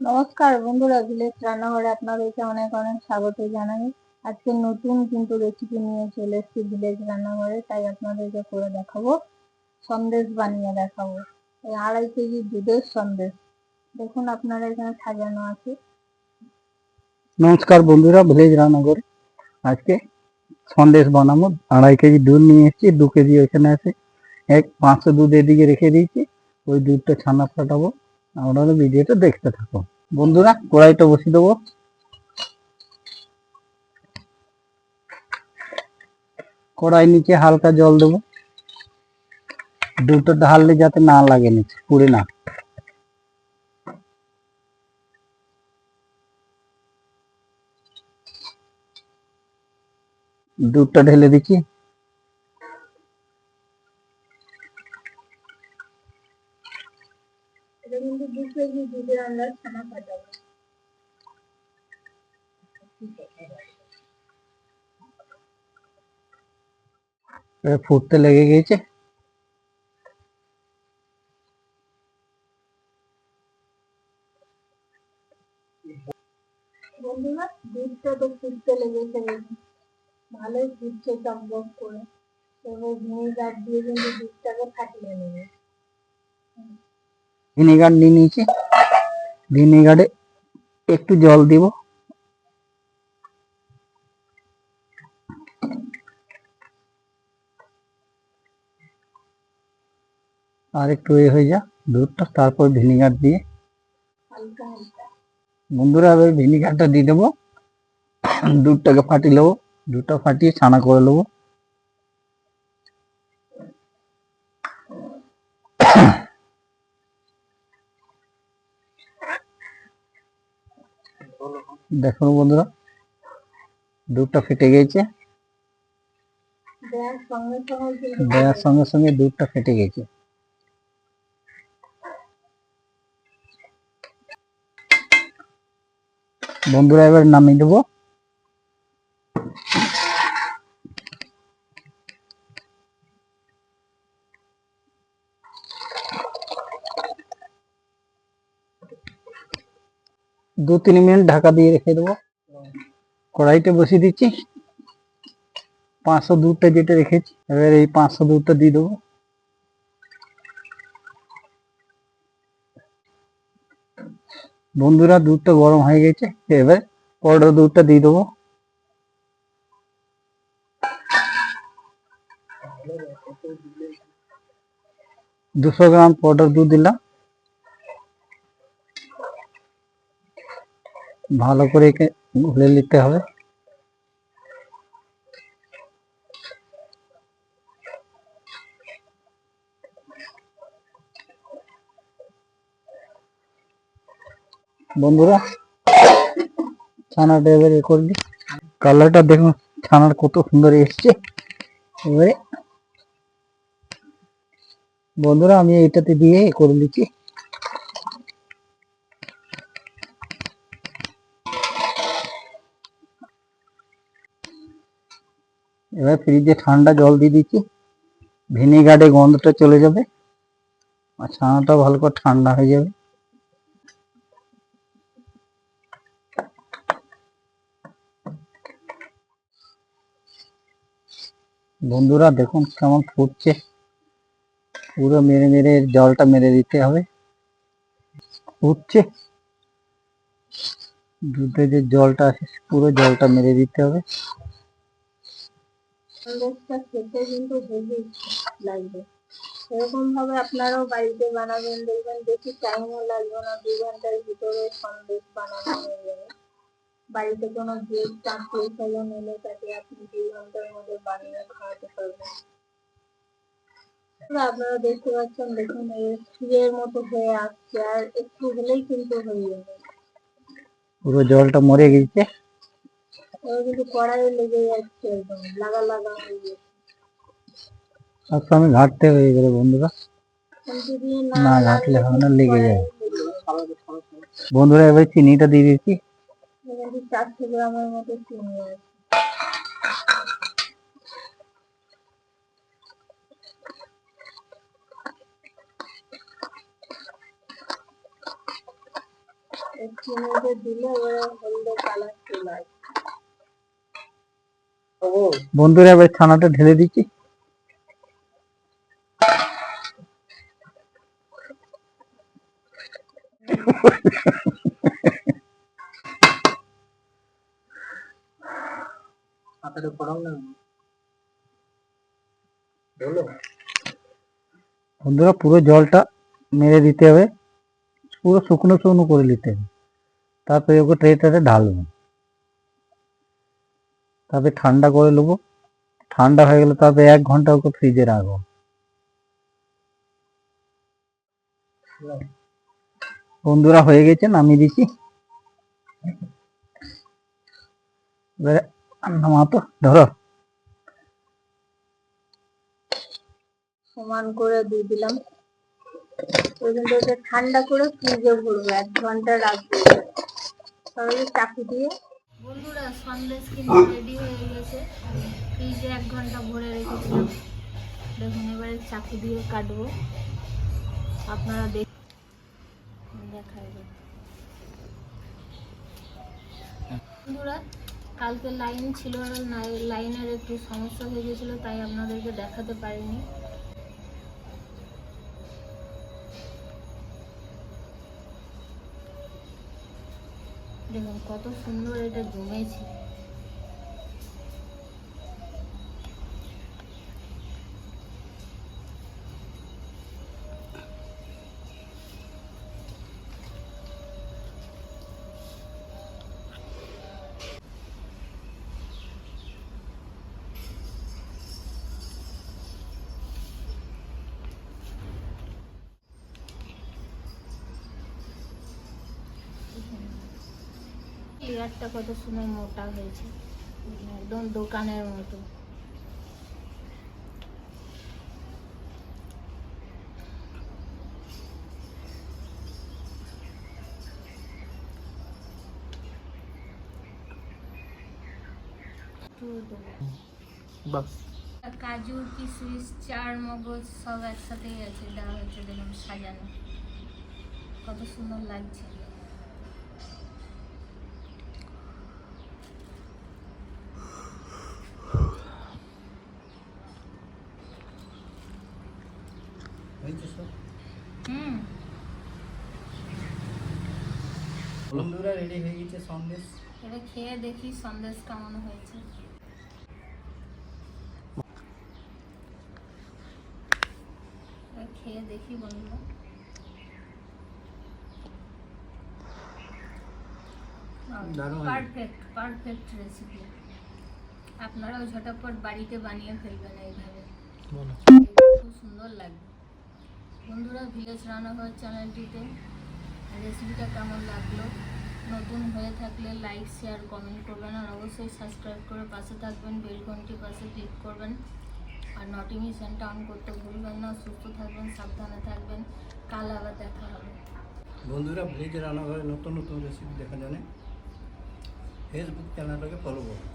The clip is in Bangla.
নমস্কার বন্ধুরা ভিলেজ রান্নাঘরে আপনাদেরকে অনেক অনেক স্বাগত জানাই। আজকে নতুন কিন্তু রেসিপি নিয়ে চলে এসেছি ভিলেজ রান্নাঘরে তাই আপনাদেরকে করে দেখাবো। সন্দেশ বানিয়ে দেখাবো। এই আড়াই কেজি দুধের সন্দেশ। দেখুন আপনারা এখানে সাজানো আছে। নমস্কার বন্ধুরা ভিলেজ রান্নাঘর। আজকে সন্দেশ বানাবো। আড়াই কেজি দুধ নিয়ে এসেছি দু কেজি ওইখানে আছে। এক পাঁচশো দুধ এদিকে রেখে দিয়েছি। ওই দুধটা ছানা ফাটাবো। আপনারা ভিডিওটা দেখতে থাকো। বন্ধুরা, কড়াইটা বসিয়ে দেবো। কড়াই নিচে হালকা জল দেবো। দুধটা ঢাললে যাতে না লাগে নিচে, পুড়ে না। দুধটা ঢেলে দিচ্ছি এটা কিন্তু দু কেজি দুধের আমরা ফাটাবো এবার ফুটতে লেগে গেছে বন্ধুরা দুধটা তো ফুটতে লেগেছে ভালোই ফুটছে টকবক করে। এবার ভিনেগার দিয়ে কিন্তু দুধটাকে ফাটিয়ে নেবে। ভিনেগার নিয়ে নিয়েছি। ভিনেগারে একটু জল দিব। আর একটু এ হয়ে যা দুধটা, তারপর ভিনেগার দিয়ে। বন্ধুরা, এবার ভিনেগারটা দিয়ে দেবো। দুধটাকে ফাটিয়ে নেব। দুধটা ফাটিয়ে ছানা করে নেব। দেখুন বন্ধুরা দুধটা ফেটে গেছে। দেওয়ার সঙ্গে সঙ্গে সঙ্গে সঙ্গে দুধটা ফেটে গেছে। বন্ধুরা এবার নামিয়ে দেবো। দু তিন মিনিট ঢাকা দিয়ে রেখে দেবো। কড়াইতে বসিয়ে দিচ্ছি। পাঁচশো দুধটা যেটা রেখেছি, এবার এই পাঁচশো দুধটা দিয়ে দেবো। বন্ধুরা, দুধটা গরম হয়ে গেছে, এবার পাউডার দুধটা দিয়ে দেবো। দুশো গ্রাম পাউডার দুধ দিলাম। ভালো করে ঘুরে নিতে হবে। বন্ধুরা ছানাটা এবারে এ করে দিই। কালারটা দেখুন, ছানার কত সুন্দর এসছে। এবারে বন্ধুরা, আমি এটাতে দিয়ে করে দিচ্ছি। এবার ফ্রিজে ঠান্ডা জল দিয়ে দিচ্ছি। ভিনেগারে গন্ধটা চলে যাবে। আর ছানাটা ভালো করে ঠান্ডা হয়ে যাবে। বন্ধুরা, দেখুন কেমন ফুটছে। পুরো মেরে মেরে জলটা মেরে দিতে হবে। ফুটছে। দুধে যে জলটা আছে, পুরো জলটা মেরে দিতে হবে। সন্দেশটা খেতে কিন্তু হেভি লাগবে। এরকম ভাবে আপনারাও বাড়িতে বানাবেন, দেখবেন বেশি টাইমও লাগবে না, দু ঘণ্টার ভিতরে সন্দেশ বানানো হয়ে যাবে। বাড়িতে কোনো গেস্ট আত্মীয় স্বজন এলে তাকে আপনি দুই ঘণ্টার মধ্যে বানিয়ে খাওয়াতে পারবেন। আপনারা দেখতে পাচ্ছেন, দেখুন এর মতো হয়ে আসছে, আর একটু হলেই কিন্তু হয়ে যাবে। পুরো জলটা মরে গেছে। কিন্তু কড়াইয়ে লেগে যাচ্ছে একদম লাগা লাগা হয়ে যাচ্ছে আর আমি ঘাটতে হয়ে গেলে বন্ধুরা। না ঘাটলে হবে না লেগে যাবে। বন্ধুরা এবার চিনিটা দিয়ে দিচ্ছি। চারশো গ্রামের মতো চিনি আছে। মিনিটে দিলে ওরা হলদে কালার চলে আসবে বন্ধুরা এবার ছানাটা ঢেলে দিচ্ছি। বন্ধুরা পুরো জলটা মেরে দিতে হবে। পুরো শুকনো শুকনো করে নিতে হবে। তারপরে ওকে ট্রেটাতে ঢালবো। তারপরে ঠান্ডা করে নেব। ঠান্ডা হয়ে গেলে তারপরে এক ঘণ্টা ওকে ফ্রিজে রাখব। বন্ধুরা হয়ে গেছে, নামিয়ে দিছি। ধরো। সমান করে দিয়ে দিলাম। ঠান্ডা করে ফ্রিজে ভরবো, এক ঘণ্টা রাখব। তাহলে চাকু দিয়ে সন্দেশ কিন্তু রেডি হয়ে গেছে। ফ্রিজে এক ঘণ্টা ভরে রেখেছিলাম। দেখুন এবারে চাকু দিয়ে কাটবো। আপনারা দেখ দেখাই। বন্ধুরা কালকে লাইন ছিল না লাইনের একটু সমস্যা হয়ে গেছিল তাই আপনাদেরকে দেখাতে পারিনি। দেখুন কত সুন্দর এটা জমেছে লেয়ারটা কত সুন্দর মোটা হয়েছে? একদম দোকানের মতো। বাস। কাজু কিশমিশ চার মগজ সব একসাথেই আছে দেওয়া হয়েছে দেখুন সাজানো। কত সুন্দর লাগছে। বন্ধুরা রেডি হয়ে গেছে সন্দেশ। এবার খেয়ে দেখি সন্দেশ কেমন হয়েছে। খেয়ে দেখি বন্ধুরা। পারফেক্ট পারফেক্ট রেসিপি আপনারাও ঝটাপট বাড়িতে বানিয়ে ফেলবেন এইভাবে। খুব সুন্দর লাগবে। বন্ধুরা ভিলেজ রান্নাঘর চ্যানেলটিতে রেসিপিটা কেমন লাগল? নতুন হয়ে থাকলে লাইক শেয়ার কমেন্ট করবেন আর অবশ্যই সাবস্ক্রাইব করে পাশে থাকবেন বেল ঘন্টি পাশে ক্লিক করবেন। আর নোটিফিকেশানটা অন করতে ভুলবেন না, সুস্থ থাকবেন, সাবধানে থাকবেন। কাল আবার দেখা হবে। বন্ধুরা ব্রিজ রান্নাঘরে নতুন নতুন রেসিপি দেখা জানে। ফেসবুক চ্যানেলটাকে ফলো করুন